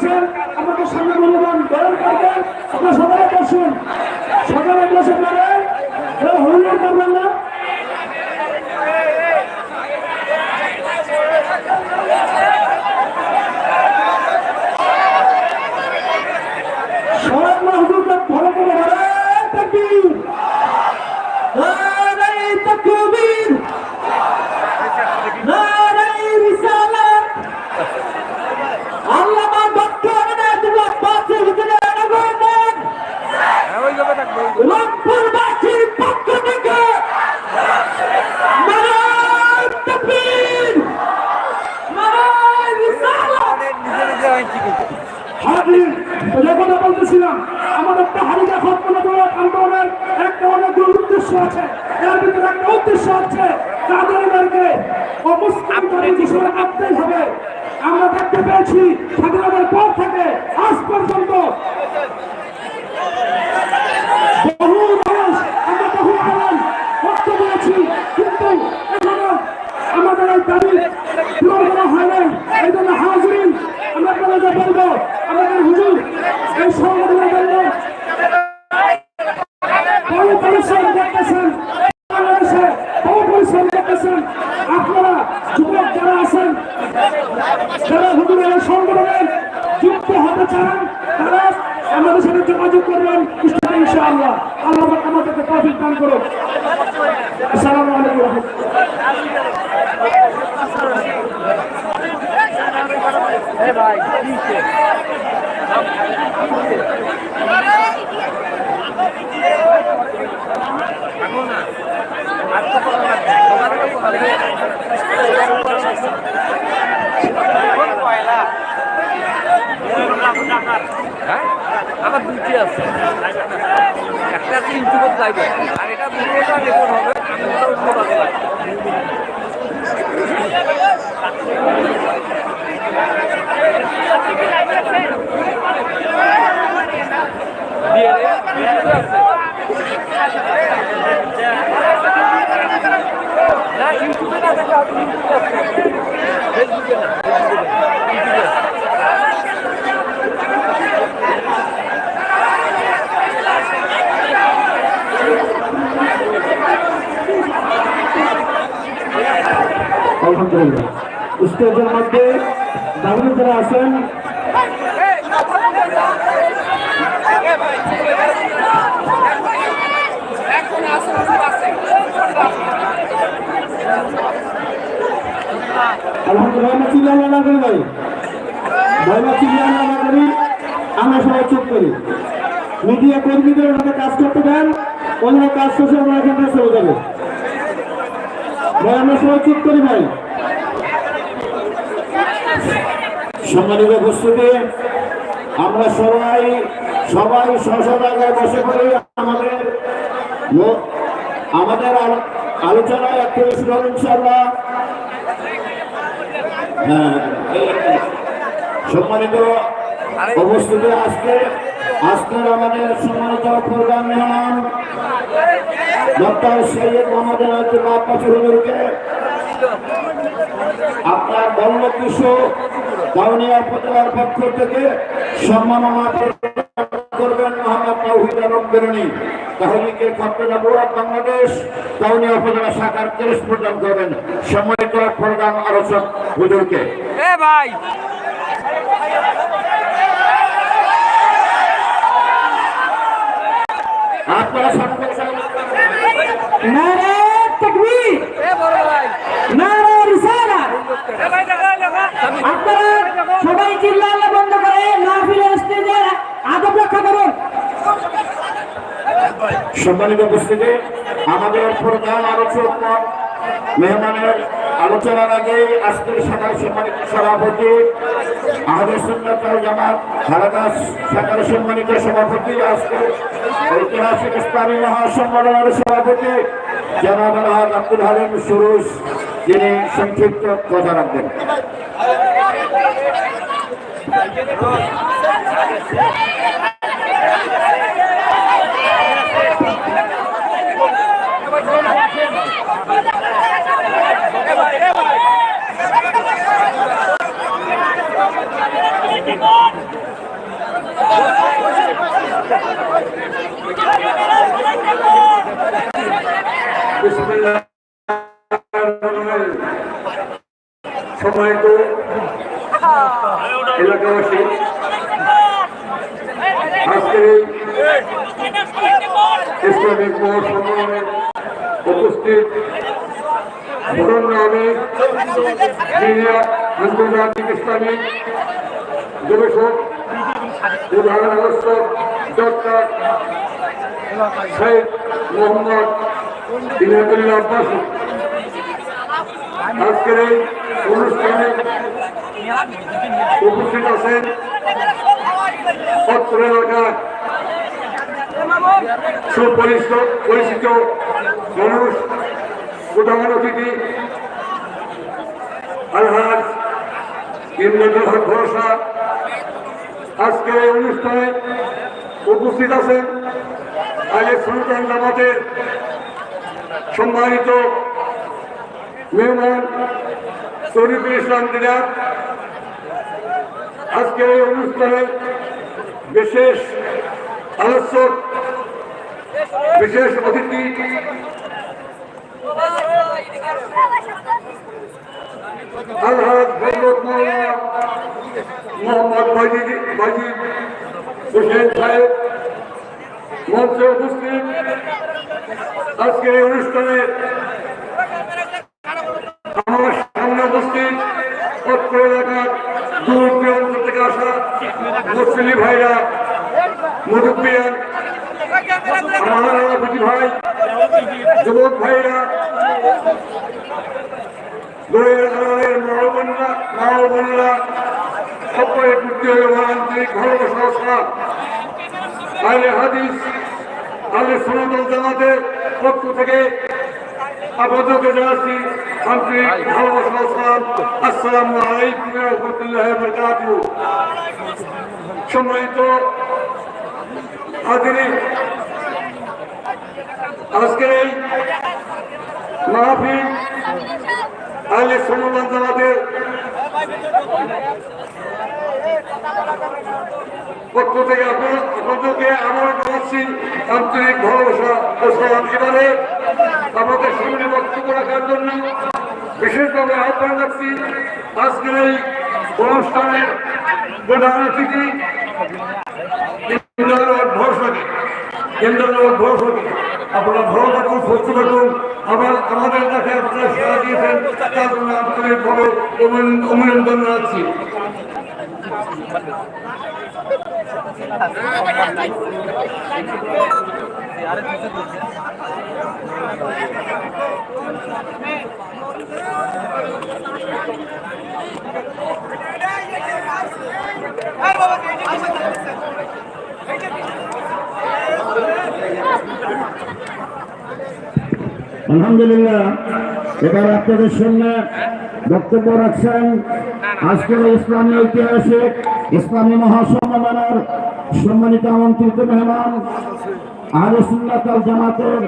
এসেছেন আমাদের সামনে মূল্যবান বরণ করবেন আপনার সবাই বসুন। সকালে বসে পড়েন হরিণ করবেন না রংপুরবাসীর পক্ষ থেকে বলতেছিলাম আমাদের পাহাড়িরা খতমনা দেওয়ার আন্দোলনের একটা উদ্দেশ্য আছে। এর একটা উদ্দেশ্য আছে তাদেরকে অমুসলিম জাতির বিষয়ে আনতেই হবে। আমরা দেখতে পেয়েছি, স্বাধীনতার পর থেকে আজ পর্যন্ত বহু মানুষ আমরা বহু আন্দোলন রক্ত দিয়েছি কিন্তু এখনও আমাদের এই দাবি পূরণ করা হয়নি এই জন্য হাজরিন আমরা আপনাদের বলব আমাদের হুজুর এই সংগঠনের জন্য বহু পরিশ্রম করতেছেন বাংলাদেশে বহু পরিশ্রম করতেছেন আপনারা যুবক যারা আছেন যারা হুজুরের এই সংগঠনের যুক্ত হতে চান তারা আমাদের সাথে যোগাযোগ করবেন ইনশাআল্লাহ আল্লাহ পাক আমাদেরকে তৌফিক দান করুন। হ্যাঁ আমার দুইটি আছে একটা আছে ইউটিউবের লাইভে আর এটা ভিডিওটা রেকর্ড হবে আমি ওটা উঠতে পারব না। দিয়ে দে, ইউটিউবে আছে। না ইউটিউবে না থাকে আপনি ইউটিউবে আছে ফেসবুকে না ফেসবুকে না, ইউটিউবে আছে। আলহামদুলিল্লাহ স্টেজের মধ্যে যারা আছেন আমরা সবাই করি। মিডিয়া কর্মীদের কাজ করতে দেন ওনারা কাজ শেষে আমরা এখান চলে যাবে। আমরা সবাই চুপ করি ভাই। সম্মানিত উপস্থিতি আমরা সবাই সবাই স্ব জায়গায় বসে পড়ি আমাদের আমাদের আলো- আলোচনায় একটু শুরু হবে হ্যাঁ, সম্মানিত উপস্থিতি আজকে আজকের আমাদের সম্মানিত প্রধান মেহমান, ডক্টর সৈয়দ মোহাম্মদ পাচুরকে আপনার বল্লভ বিশ্ব দাউনিয়া উপজেলার পক্ষ থেকে সম্মাননা করবেন মোহাম্মদ তাহিদ আলম বেরনি। তাহলিকে বোর্ড বাংলাদেশ দাউনিয়া উপজেলা শাখার ক্রেশ প্রদান করবেন সম্মানিত প্রধান আলোচক হুজুরকে। ভাই আপনারা সম্মান নারে তাকবীর এ বড় ভাই নারে রিসালাত এ ভাই দেখা দেখা আপনারা সবাই চিল্লালে বন্ধ করে মাহফিলের স্টেজে আদব রক্ষা করুন। সম্মানিত উপস্থিতি, আমাদের প্রধান আলোচক মেহমানের আলোচনার আগে আজকের সভার সম্মানিত সভাপতি সুন্নত আল জামাত হারাদাস শাখার সম্মানিত সভাপতি আজকে ঐতিহাসিক ইসলামী মহাসম্মেলনের সভাপতি জনাব আলহাজ আব্দুল হালিম সুরুজ, যিনি সংক্ষিপ্ত বিসমিল্লাহ সম্মানিত এলাকাবাসী আজকের এই ইসলামিক মহাসম্মেলনে উপস্থিত আমি আন্তর্জাতিক ইসলামিক গবেষক উদাহরণ আলোচক ডক্টর শহীদ মোহাম্মদ আজকের এই অনুষ্ঠানে উপস্থিত আছেন অত্র এলাকার সুপরিচিত পরিচিত মানুষ প্রধান অতিথি আলহাজ ইমদাদুল ভরসা আজকের এই অনুষ্ঠানে উপস্থিত আছেন আগে সুলতান জামাতের সম্মানিত মেহমান শরীফুল ইসলাম দিনার আজকের এই অনুষ্ঠানে বিশেষ আলোচক বিশেষ অতিথি আলহাজ হজরত মৌলানা মোহাম্মদ বাজিদ বাজিদ হোসেন সাহেব, মঞ্চে উপস্থিত আজকের এই অনুষ্ঠানে আমার সামনে উপস্থিত অত্র এলাকার দূর দূরান্ত থেকে আসা মুসলি ভাইরা মুরব্বিয়ান আমার বুঝি ভাই, যুবক ভাইরা দূরের ভালোবাসা ও হাদিস আহলে সুন্নাত জামাতের পক্ষ থেকে আপনাদেরকে জানাচ্ছি আন্তরিক ভালোবাসা সালাম আসসালামু আলাইকুম রাহমাতুল্লাহি ওয়া বারাকাতুহু। সম্মানিত হাজিরিন আজকের এই মাহফিল আহলে সুন্নাত জামাতের পক্ষ থেকে আপনার- আন্তরিক ভালোবাসা ও সালাম এবারে আমাদের সামনে বক্তব্য রাখার জন্য বিশেষভাবে আহ্বান রাখছি আজকের এই অনুষ্ঠানের প্রধান অতিথি আপনারা ভালো থাকুন সুস্থ থাকুন আমাদের কাছে আপনারা সারা দিয়েছেন, তার জন্য আন্তরিকভাবে অভিনন্দন জানাচ্ছি। আলহামদুলিল্লাহ এবার আপনাদের সামনে বক্তব্য রাখছেন আজকের ইসলামী ঐতিহাসিক ইসলামী মহাসম্মেলনের সম্মানিত আমন্ত্রিত মেহমান আহলে সুন্নাত জামাতের